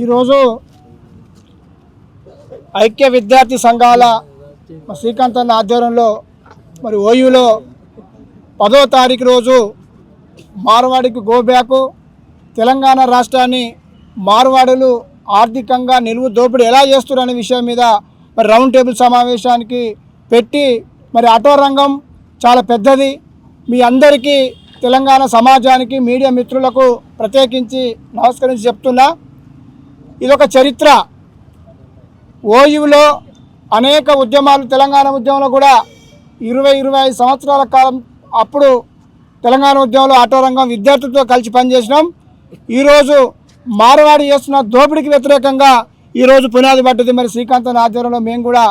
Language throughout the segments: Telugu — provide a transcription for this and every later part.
ఈరోజు ఐక్య విద్యార్థి సంఘాల శ్రీకాంత్ అన్న ఆధ్వర్యంలో మరి ఓయూలో పదో తారీఖు రోజు మార్వాడికి గోబ్యాకు తెలంగాణ రాష్ట్రాన్ని మార్వాడులు ఆర్థికంగా నిలువు దోపిడీ ఎలా చేస్తున్నారు అనే విషయం మీద మరి రౌండ్ టేబుల్ సమావేశానికి పెట్టి మరి ఆటో రంగం చాలా పెద్దది. మీ అందరికీ తెలంగాణ సమాజానికి మీడియా మిత్రులకు ప్రత్యేకించి నమస్కరించి చెప్తున్నా. ఇదొక చరిత్ర. ఓయూలో అనేక ఉద్యమాలు తెలంగాణ ఉద్యమంలో కూడా ఇరవై ఇరవై ఐదు సంవత్సరాల కాలం అప్పుడు తెలంగాణ ఉద్యమంలో ఆటో రంగం విద్యార్థులతో కలిసి పనిచేసినాం. ఈరోజు మారవాడి చేస్తున్న దోపిడీకి వ్యతిరేకంగా ఈరోజు పునాది పడ్డది. మరి శ్రీకాంత్ ఆధ్వర్యంలో మేము కూడా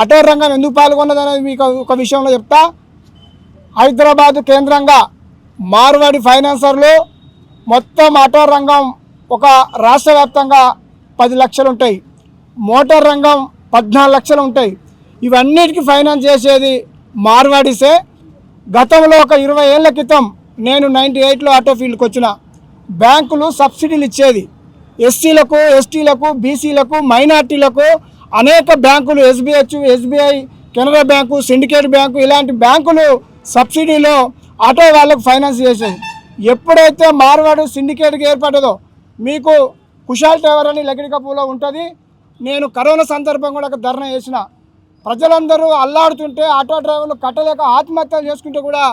ఆటో రంగం ఎందుకు పాల్గొన్నదనేది మీకు ఒక విషయంలో చెప్తా. హైదరాబాద్ కేంద్రంగా మార్వాడి ఫైనాన్సర్లు మొత్తం ఆటో రంగం ఒక రాష్ట్ర వ్యాప్తంగా పది లక్షలు ఉంటాయి. మోటార్ రంగం పద్నాలుగు లక్షలు ఉంటాయి. ఇవన్నిటికీ ఫైనాన్స్ చేసేది మార్వాడిసే. గతంలో ఒక ఇరవై ఏళ్ళ క్రితం నేను నైంటీ ఎయిట్లో ఆటో ఫీల్డ్కి వచ్చిన. బ్యాంకులు సబ్సిడీలు ఇచ్చేది. ఎస్సీలకు ఎస్టీలకు బీసీలకు మైనార్టీలకు అనేక బ్యాంకులు SBH SBI Canara Bank Syndicate Bank ఇలాంటి బ్యాంకులు సబ్సిడీలో ఆటో వాళ్ళకు ఫైనాన్స్ చేసేది. ఎప్పుడైతే మార్వాడు సిండికేట్కి ఏర్పడదో మీకు కుషాల్ టవర్ అని లకిడికప్పులో ఉంటుంది. నేను కరోనా సందర్భంగా కూడా ఒక ధర్నా చేసిన. ప్రజలందరూ అల్లాడుతుంటే ఆటో డ్రైవర్లు కట్టలేక ఆత్మహత్యలు చేసుకుంటే కూడా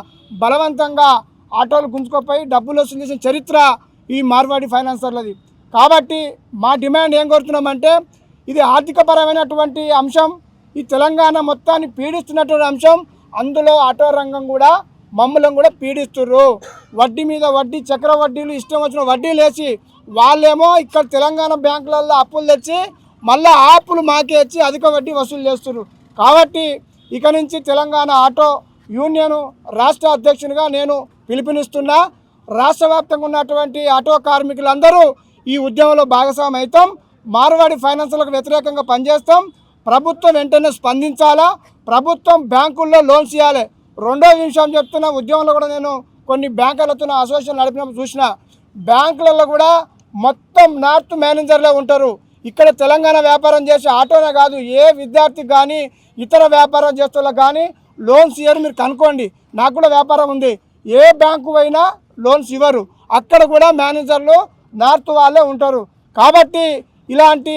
బలవంతంగా ఆటోలు గుంజుకోపోయి డబ్బులు వసూలు చేసిన చరిత్ర ఈ మార్వాడి ఫైనాన్సర్లది. కాబట్టి మా డిమాండ్ ఏం కోరుతున్నామంటే ఇది ఆర్థికపరమైనటువంటి అంశం. ఈ తెలంగాణ మొత్తాన్ని పీడిస్తున్నటువంటి అంశం. అందులో ఆటో రంగం కూడా మమ్మల్ని కూడా పీడిస్తుర్రు. వడ్డీ మీద వడ్డీ చక్ర వడ్డీలు ఇష్టం వచ్చిన వడ్డీలు వేసి వాళ్ళేమో ఇక్కడ తెలంగాణ బ్యాంకులలో అప్పులు తెచ్చి మళ్ళీ ఆ అప్పులు మాకే ఇచ్చి అధిక వడ్డీ వసూలు చేస్తున్నారు కాబట్టి ఇక నుంచి తెలంగాణ ఆటో యూనియన్ రాష్ట్ర అధ్యక్షునిగా నేను పిలుపునిస్తున్నా. రాష్ట్ర వ్యాప్తంగా ఉన్నటువంటి ఆటో కార్మికులందరూ ఈ ఉద్యమంలో భాగస్వామి అవుతాం మార్వాడి ఫైనాన్స్లకు వ్యతిరేకంగా పనిచేస్తాం. ప్రభుత్వం వెంటనే స్పందించాలా? ప్రభుత్వం బ్యాంకుల్లో లోన్స్ ఇవ్వాలి రెండో విషయం చెప్తున్నా ఉద్యమంలో కూడా నేను కొన్ని బ్యాంకులతో అసోసియేషన్ నడిపినప్పుడు చూసిన బ్యాంకులలో కూడా మొత్తం నార్త్ మేనేజర్లే ఉంటారు. ఇక్కడ తెలంగాణ వ్యాపారం చేసే ఆటోనే కాదు ఏ విద్యార్థికి కానీ ఇతర వ్యాపారం చేస్తున్నా కానీ లోన్స్ ఇవ్వరు మీరు కనుక్కోండి. నాకు కూడా వ్యాపారం ఉంది. ఏ బ్యాంకు అయినా లోన్స్ ఇవ్వరు. అక్కడ కూడా మేనేజర్లు నార్త్ వాళ్ళే ఉంటారు. కాబట్టి ఇలాంటి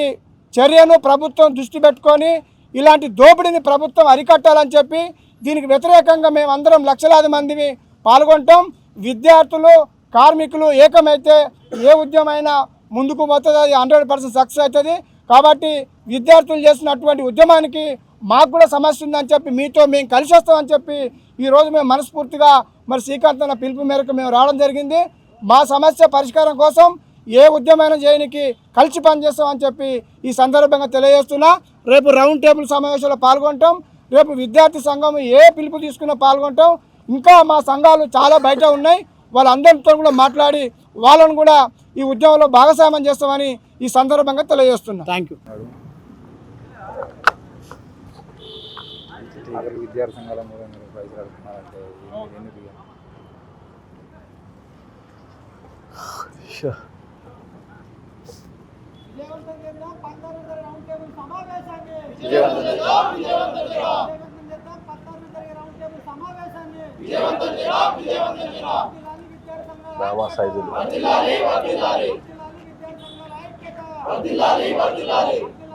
చర్యను ప్రభుత్వం దృష్టి పెట్టుకొని ఇలాంటి దోపిడీని ప్రభుత్వం అరికట్టాలని చెప్పి దీనికి వ్యతిరేకంగా మేమందరం లక్షలాది మంది పాల్గొంటాం. విద్యార్థులు కార్మికులు ఏకమైతే ఏ ఉద్యమైనా ముందుకు పోతుంది అది హండ్రెడ్ పర్సెంట్ సక్సెస్ అవుతుంది. కాబట్టి విద్యార్థులు చేసినటువంటి ఉద్యమానికి మాకు కూడా సమస్య ఉందని చెప్పి మీతో మేము కలిసి వస్తామని చెప్పి ఈరోజు మేము మనస్ఫూర్తిగా మరి శ్రీకాంత్ అన్న పిలుపు మేరకు మేము రావడం జరిగింది. మా సమస్య పరిష్కారం కోసం ఏ ఉద్యమైనా చేయనికి కలిసి పనిచేస్తామని చెప్పి ఈ సందర్భంగా తెలియజేస్తున్నా. రేపు రౌండ్ టేబుల్ సమావేశంలో పాల్గొంటాం. రేపు విద్యార్థి సంఘం ఏ పిలుపు తీసుకున్నా పాల్గొంటాం. ఇంకా మా సంఘాలు చాలా బయట ఉన్నాయి. వాళ్ళందరితో కూడా మాట్లాడి వాళ్ళను కూడా ఈ ఉద్యమంలో భాగస్వామ్యం చేస్తామని ఈ సందర్భంగా తెలియజేస్తున్నా. థ్యాంక్ యూ విద్యార్థి సంఘాల మీద విజయవంతం పైసలు అడుగుతున్నారంటే ఏంది- దావా సైజులు విద్యార్థి సంఘాల ఐక్యత